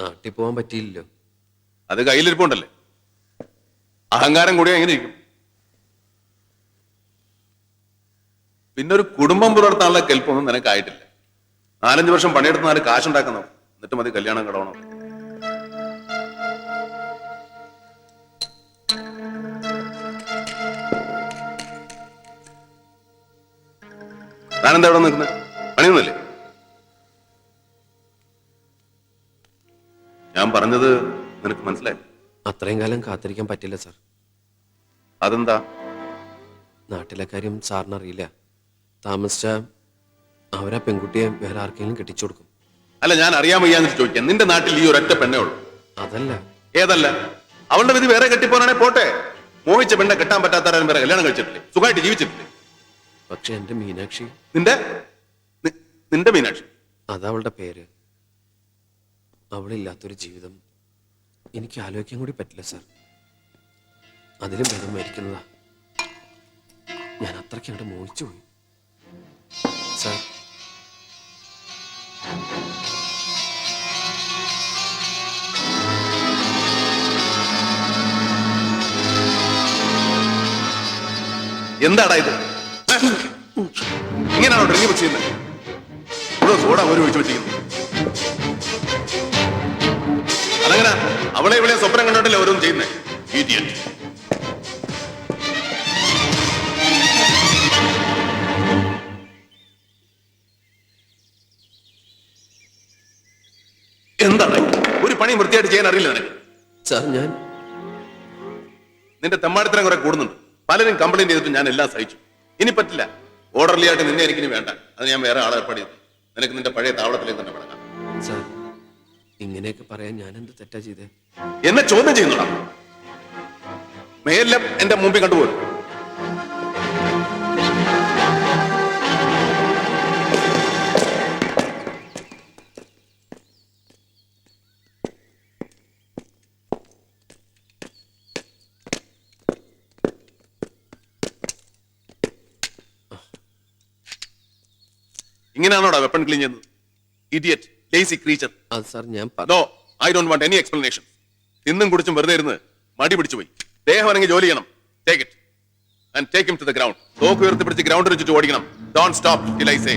നാട്ടിൽ പോകാൻ പറ്റിയില്ലല്ലോ. അത് കയ്യിലിരിപ്പുണ്ടല്ലേ? അഹങ്കാരം കൂടി എങ്ങനെ ഇരിക്കും. പിന്നെ ഒരു കുടുംബം പുലർത്താനുള്ള കെൽപ്പൊന്നും നിനക്കായിട്ടില്ല. നാലഞ്ച് വർഷം പണിയെടുത്ത് നാല് കാശുണ്ടാക്കുന്നു എന്നിട്ട് മതി കല്യാണം കടവണം. താനെന്താ ഇവിടെ നിൽക്കുന്നത്? പണിയൊന്നുമില്ലേ? പറഞ്ഞത് നിനക്ക് മനസ്സിലായി? അത്രയും കാലം കാത്തിരിക്കാൻ പറ്റില്ല സാർ. അതെന്താ? നാട്ടിലെ കാര്യം സാറിന് അറിയില്ല താമസിച്ച അവരാ പെൺകുട്ടിയെ വേറെ ആർക്കെങ്കിലും കെട്ടിച്ചു കൊടുക്കും. അല്ല ഞാൻ അറിയാൻ വയ്യാന്ന് ചോദിക്കാം. നിന്റെ നാട്ടിൽ ഈ ഒരൊറ്റ പെണ്ണേ ഉള്ളൂ. അതല്ല. ഏതല്ല? അവളുടെ വിധി വേറെ കെട്ടിപ്പോനാണെ പോട്ടെ. മോഹിച്ച പെണ്ണെ കെട്ടാൻ പറ്റാത്തവരും വേറെ കല്യാണം കഴിച്ചിട്ടില്ലേ? സുഖമായിട്ട് ജീവിച്ചിട്ടില്ലേ? പക്ഷെ എന്റെ മീനാക്ഷി നിന്റെ? നിന്റെ മീനാക്ഷി? അതവളുടെ പേര്. അവളില്ലാത്തൊരു ജീവിതം. എനിക്ക് ആലോചിക്കാൻ കൂടി പറ്റില്ല സാർ. അതിലും ഭേദം മരിക്കുന്നതാ. ഞാൻ അത്രയ്ക്ക് അങ്ങോട്ട് മോഹിച്ചു പോയി. സാർ. എന്താടാ ഇത്? ഇങ്ങനെയാണോ ഡ്രിങ്ക് വെച്ചിരുന്നത് ചെയ്യുന്നത് ഇവിടെ സോഡ ഒരു ഒഴിച്ചു വെച്ചിരിക്കുന്നു അവളെ ഇവിടെ സ്വപ്നം കണ്ടിട്ടില്ല ഓരോന്നും ചെയ്യുന്നേ? ഈഡിയറ്റ് എന്താണ്? ഒരു പണി വൃത്തിയായിട്ട് ചെയ്യാൻ അറിയില്ല നിനക്ക്. സാർ ഞാൻ നിന്റെ തെമ്മാടിത്തരം കുറെ കൂടുന്നുണ്ട്. പലരും കംപ്ലൈന്റ് ചെയ്തിട്ട് ഞാൻ എല്ലാം സഹിച്ചു. ഇനി പറ്റില്ല. ഓർഡർലി ആയിട്ട് നിന്നെ എനിക്കിനി വേണ്ട. അത് ഞാൻ വേറെ ആളെ ഏർപ്പാട് ചെയ്തു. നിനക്ക് നിന്റെ പഴയ താവളത്തിലേക്ക് തന്നെ മടങ്ങാം സാർ ഇങ്ങനെയൊക്കെ പറയാൻ ഞാൻ എന്ത് തെറ്റാ ചെയ്തേ? എന്നെ ചോദ്യം ചെയ്യുന്നുണ്ടോ മേലെ എന്റെ മുമ്പിൽ കണ്ടുപോലും ഇങ്ങനെയാണോടാ വെപ്പൺ ക്ലീൻ ചെയ്യുന്നത്? ഇഡിയറ്റ് ലേസി ക്രീച്ചർ അത് സാർ ഞാൻ no I don't want any explanation ഇന്നും കുടിച്ചും വെറുതെ ഇരുന്ന് മടി പിടിച്ചു പോയി. ദേഹം അല്ലെങ്കിൽ ജോലി ചെയ്യണം. Take it and take him to the ground തോക്ക് ഉയർത്തി പിടിച്ച് ഗ്രൗണ്ടിൽ വെച്ചിട്ട് ഓടിക്കണം. Don't stop till I say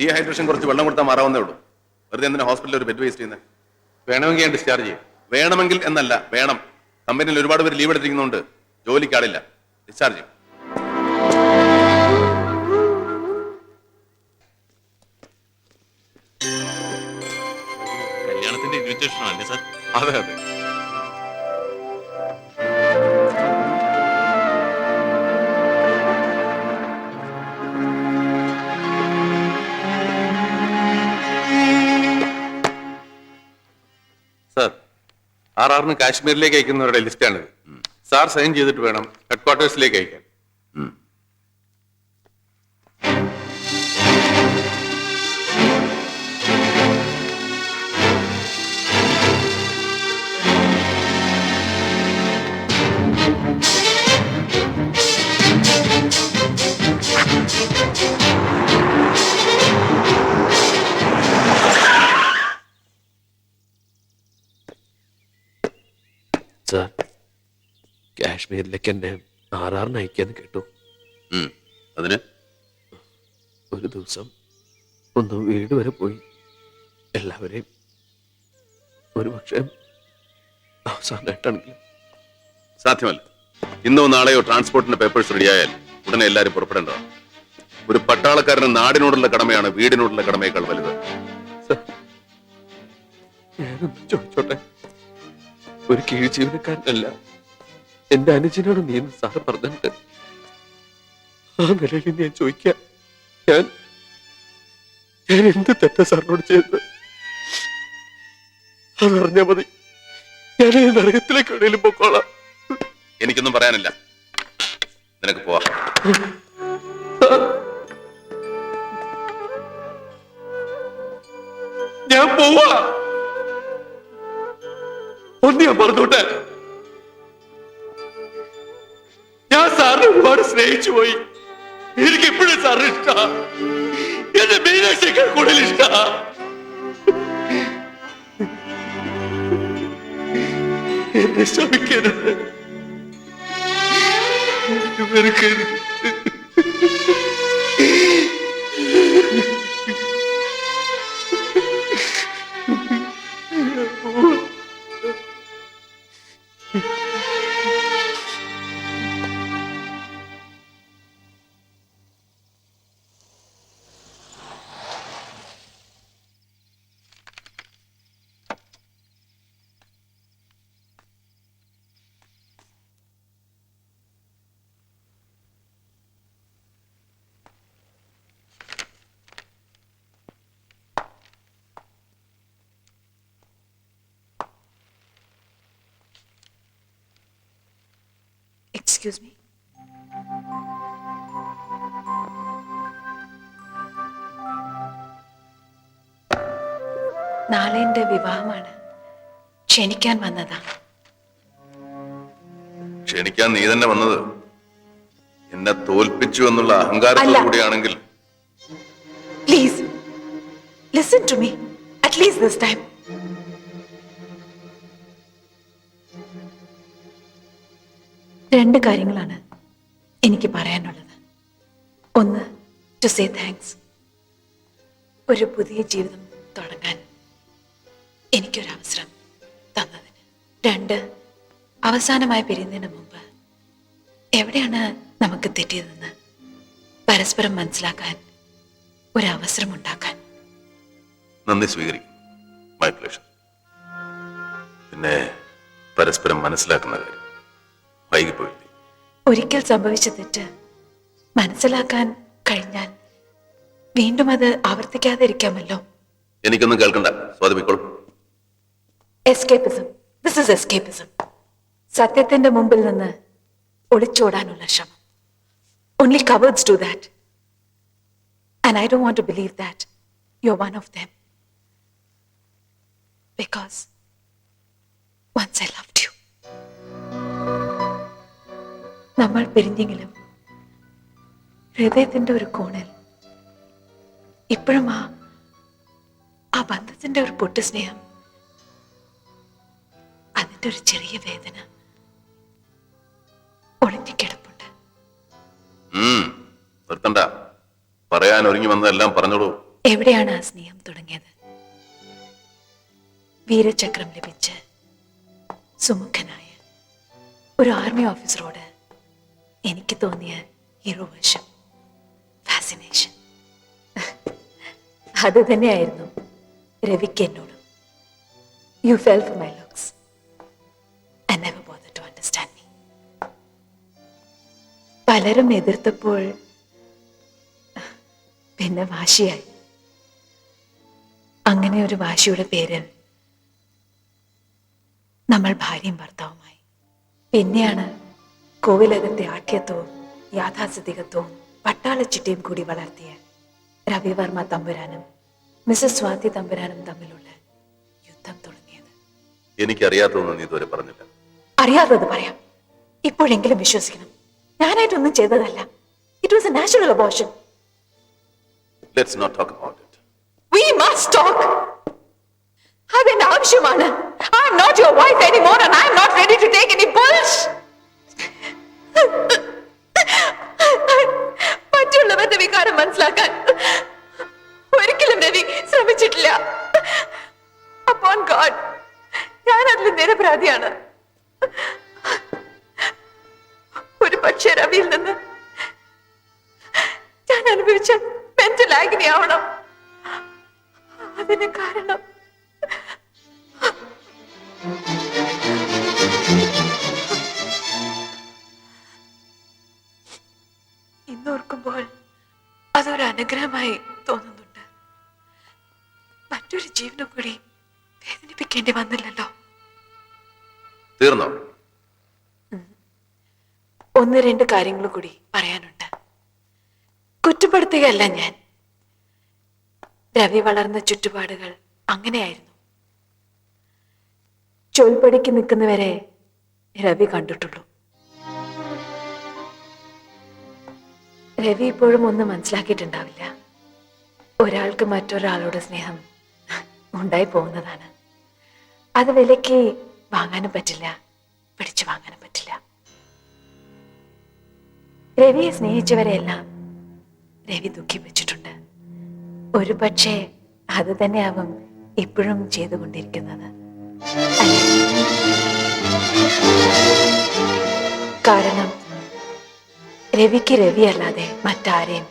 dehydration കുറച്ച് വെള്ളം കൊടുത്താൽ മാറാവുന്നേ ഉള്ളൂ. വെറുതെ എന്തിനാ ഹോസ്പിറ്റലിൽ ഒരു ബെഡ് വേസ്റ്റ് ചെയ്യുന്നത് വേണമെങ്കിൽ ഞാൻ ഡിസ്ചാർജ് ചെയ്യും. വേണമെങ്കിൽ എന്നല്ല വേണം. കമ്പനിയിൽ ഒരുപാട് പേര് ലീവ് എടുത്തിരിക്കുന്നുണ്ട് ജോലിക്കാളില്ല ഡിസ്ചാർജ് ചെയ്യും. കല്യാണത്തിന്റെ ഇൻവിറ്റേഷൻ അല്ലേ സർ? അതെ അതെ. ആർ ആറിന് കാശ്മീരിലേക്ക് അയക്കുന്നവരുടെ ലിസ്റ്റാണിത്. സാർ സൈൻ ചെയ്തിട്ട് വേണം ഹെഡ് ക്വാർട്ടേഴ്സിലേക്ക് അയക്കാൻ. സാർ കാശ്മീരിലേക്ക് എന്നെ ആറാറിന് അയക്കാന്ന് കേട്ടു. അതിന്? ഒരു ദിവസം ഒന്ന് വീട് വരെ പോയി. എല്ലാവരെയും ഒരു പക്ഷേ അവസാനമായിട്ടാണെങ്കിലും സാധ്യമല്ല. ഇന്നോ നാളെയോ ട്രാൻസ്പോർട്ടിന്റെ പേപ്പേഴ്സ് റെഡിയായാൽ ഉടനെ എല്ലാവരും പുറപ്പെടേണ്ടതാണ്. ഒരു പട്ടാളക്കാരന് നാടിനോടുള്ള കടമയാണ് വീടിനോടുള്ള കടമയേക്കാൾ വലുത്. ചോദിച്ചോട്ടെ? ഒരു കീഴ് ജീവനക്കാരനല്ല എന്റെ അനുജനോട് നീ എന്ന് സാറ് പറഞ്ഞിട്ട് ആ നിലയിൽ ഞാൻ ചോദിക്കാം. ഞാൻ ഞാൻ എന്ത് തെറ്റ സാറിനോട് ചെയ്തത്? അതറിഞ്ഞാ മതി. ഞാൻ ഈ നരകത്തിലേക്ക് എവിടെയും പൊക്കോളാം. എനിക്കൊന്നും പറയാനില്ല. നിനക്ക് പോവാ. ഞാൻ പോവാ. ഒന്ന് ഞാൻ പറഞ്ഞോട്ടെ ഞാൻ സാറിനെ ഒരുപാട് സ്നേഹിച്ചു പോയി എനിക്ക് എപ്പോഴും സാറിന് ഇഷ്ട എന്റെ മീനാക്ഷിയേക്കാൾ കൂടുതൽ ഇഷ്ട എന്നെ ശമിക്കരുത് എന്നെ വെറുക്കരുത് എക്സ്ക്യൂസ് മീ നാളെ എന്റെ വിവാഹമാണ്. ക്ഷണിക്കാൻ വന്നതാ. ക്ഷണിക്കാൻ നീ തന്നെ വന്നത്? എന്നെ തോൽപ്പിച്ചു എന്നുള്ള അഹങ്കാരത്തോടു. കൂടിയാണെങ്കിൽ please listen to me at least this time രണ്ട് കാര്യങ്ങളാണ് എനിക്ക് പറയാനുള്ളത്. ഒന്ന് ടു സേ താങ്ക്സ് ഒരു പുതിയ ജീവിതം തുടങ്ങാൻ എനിക്കൊരു അവസരം തന്നതിന്. രണ്ട് അവസാനമായി പിരിയുന്നതിന് മുമ്പ് എവിടെയാണ് നമുക്ക് തെറ്റിയതെന്ന് പരസ്പരം മനസ്സിലാക്കാൻ ഒരു അവസരം ഉണ്ടാക്കാൻ നന്ദി സ്വീകരിക്കും മൈ പിന്നെ പരസ്പരം മനസ്സിലാക്കുന്ന കാര്യം. വൈകിപ്പോയില്ലേ? ഒരിക്കൽ സംഭവിച്ച തെറ്റ് മനസ്സിലാക്കാൻ കഴിഞ്ഞാൽ വീണ്ടും അത് ആവർത്തിക്കാതിരിക്കാമല്ലോ. എനിക്കൊന്നും കേൾക്കണ്ട. സ്വാതമിക്കോളും എസ്കേപ്പിസം ദിസ് ഇസ് എസ്കേപ്പിസം സത്യത്തിന്റെ മുമ്പിൽ നിന്ന് ഒളിച്ചോടാനുള്ള ശ്രമം. Only cowards do that and I do want to believe that you one of them because once I love നമ്മൾ പിരിഞ്ഞെങ്കിലും ഹൃദയത്തിന്റെ ഒരു കോണിൽ ഇപ്പോഴും ആ ആ ബന്ധത്തിന്റെ ഒരു പൊട്ടു സ്നേഹം അതിന്റെ ഒരു ചെറിയ വേദന ഒളിഞ്ഞിക്കിടപ്പുണ്ട് നിർത്തണ്ട. പറയാൻ ഒരുങ്ങി വന്നതെല്ലാം പറഞ്ഞോളൂ. എവിടെയാണ് ആ സ്നേഹം തുടങ്ങിയത്? വീരചക്രം ലഭിച്ച് സുമുഖനായ ഒരു ആർമി ഓഫീസറോട് എനിക്ക് തോന്നിയ ഹീറോ വേഷം ഫാസിനേഷൻ അത് തന്നെയായിരുന്നു രവിക്ക് എന്നോട്. You fell for my looks I to understand me പലരും എതിർത്തപ്പോൾ പിന്നെ വാശിയായി. അങ്ങനെ ഒരു വാശിയുടെ പേരിൽ നമ്മൾ ഭാര്യയും ഭർത്താവുമായി. പിന്നെയാണ് കോവിലകത്തെ ആഖ്യത്വവും യാഥാസ്ഥിതികത്വവും പട്ടാളച്ചിട്ടയും കൂടി വളർത്തിയ രവിവർമ്മ തമ്പുരാനും മിസസ് സ്വാതി തമ്പുരാനും തമ്മിലുള്ള യുദ്ധം തുടങ്ങിയത്. എനിക്കറിയാത്തതൊന്നും ഇതുവരെ പറഞ്ഞില്ല. അറിയാത്തത് പറയാം. ഇപ്പോഴെങ്കിലും വിശ്വസിക്കണം. ഞാനായിട്ടൊന്നും ചെയ്തതല്ല. It was a natural abortion let's not talk about it We must talk. അതെന്റെ ആവശ്യമാണ്. I am not your wife anymore and I am not ready to take any bullshit മറ്റുള്ളവരുടെ വികാരം മനസ്സിലാക്കാൻ ഒരിക്കലും രവി ശ്രമിച്ചിട്ടില്ല. അപ്പോൺ ഗോഡ് ഞാൻ അതിൽ നിരപരാധിയാണ്. ഒരു പക്ഷേ രവിയിൽ നിന്ന് ഞാൻ അനുഭവിച്ച മെന്റൽ ആഗ്നി ആവണം. അതിന് കാരണം അനുഗ്രഹമായി തോന്നുന്നുണ്ട്. മറ്റൊരു ജീവനും കൂടി വേദനിപ്പിക്കേണ്ടി വന്നില്ലല്ലോ. തീർന്നോ? ഒന്ന് രണ്ട് കാര്യങ്ങൾ കൂടി പറയാനുണ്ട്. കുറ്റപ്പെടുത്തുകയല്ല ഞാൻ. രവി വളർന്ന ചുറ്റുപാടുകൾ അങ്ങനെയായിരുന്നു. ചൊൽപ്പടിക്ക് നിൽക്കുന്നവരെ രവി കണ്ടിട്ടുള്ളൂ. രവി ഇപ്പോഴും ഒന്നും മനസ്സിലാക്കിയിട്ടുണ്ടാവില്ല. ഒരാൾക്ക് മറ്റൊരാളോട് സ്നേഹം ഉണ്ടായി പോകുന്നതാണ്. അത് വിലയ്ക്ക് വാങ്ങാനും പറ്റില്ല പിടിച്ചു വാങ്ങാനും പറ്റില്ല. രവിയെ സ്നേഹിച്ചവരെയെല്ലാം രവി ദുഃഖിപ്പിച്ചിട്ടുണ്ട് ഒരു പക്ഷേ അത് തന്നെയാവും ഇപ്പോഴും ചെയ്തുകൊണ്ടിരിക്കുന്നത്. കാരണം രവിക്ക് രവി അല്ലാതെ മറ്റാരെയും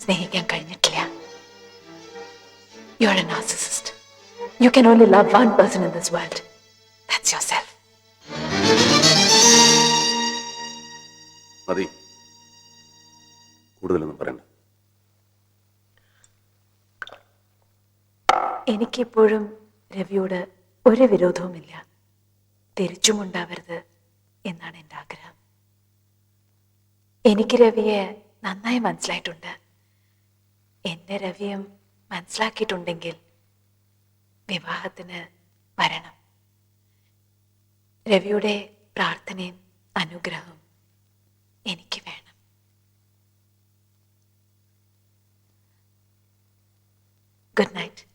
സ്നേഹിക്കാൻ കഴിഞ്ഞിട്ടില്ല. You are a narcissist you can only love one person in this world that's yourself മതി. കൂടുതലൊന്നും പറയണ്ട. എനിക്കിപ്പോഴും രവിയോട് ഒരു വിരോധവുമില്ല. തിരിച്ചുമുണ്ടാവരുത് എന്നാണ് എന്റെ ആഗ്രഹം. എനിക്ക് രവിയെ നന്നായി മനസ്സിലായിട്ടുണ്ട്. എന്നെ രവിയും മനസ്സിലാക്കിയിട്ടുണ്ടെങ്കിൽ വിവാഹത്തിന് വരണം. രവിയുടെ പ്രാർത്ഥനയും അനുഗ്രഹവും എനിക്ക് വേണം. Good night.